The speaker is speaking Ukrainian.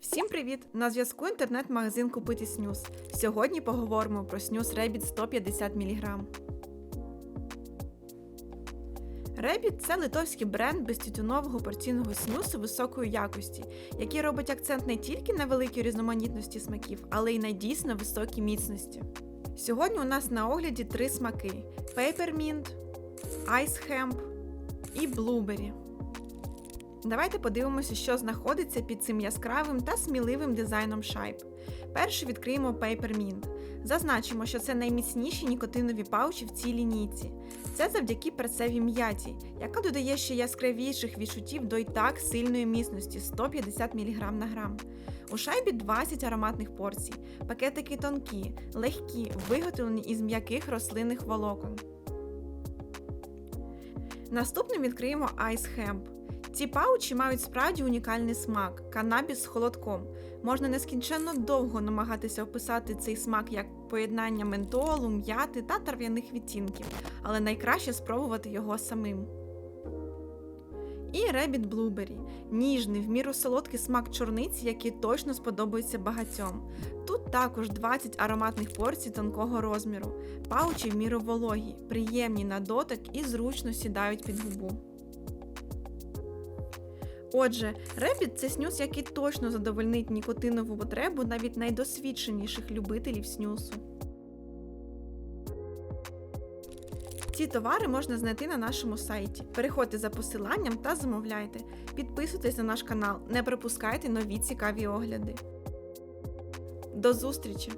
Всім привіт! На зв'язку інтернет-магазин Купити Снюс. Сьогодні поговоримо про снюс Ребіт 150 мг. Ребіт це литовський бренд безтютюнового порційного снюсу високої якості, який робить акцент не тільки на великій різноманітності смаків, але й на дійсно високій міцності. Сьогодні у нас на огляді три смаки: Peppermint, Ice Hemp і Blueberry. Давайте подивимося, що знаходиться під цим яскравим та сміливим дизайном шайб. Перше відкриємо Peppermint. Зазначимо, що це найміцніші нікотинові паучі в цій лінійці. Це завдяки перцевій м'яті, яка додає ще яскравіших відчуттів до й так сильної міцності 150 мг на грам. У шайбі 20 ароматних порцій, пакетики тонкі, легкі, виготовлені із м'яких рослинних волокон. Наступним відкриємо Ice Hemp. Ці паучі мають справді унікальний смак канабіс з холодком. Можна нескінченно довго намагатися описати цей смак як поєднання ментолу, м'яти та трав'яних відтінків, але найкраще спробувати його самим. І Rabbit Blueberry – ніжний, в міру солодкий смак чорниці, який точно сподобається багатьом. Тут також 20 ароматних порцій тонкого розміру, паучі в міру вологі, приємні на дотик і зручно сідають під губу. Отже, ребіт це снюс, який точно задовольнить нікотинову потребу навіть найдосвідченіших любителів снюсу. Ці товари можна знайти на нашому сайті. Переходьте за посиланням та замовляйте. Підписуйтесь на наш канал, не пропускайте нові цікаві огляди. До зустрічі!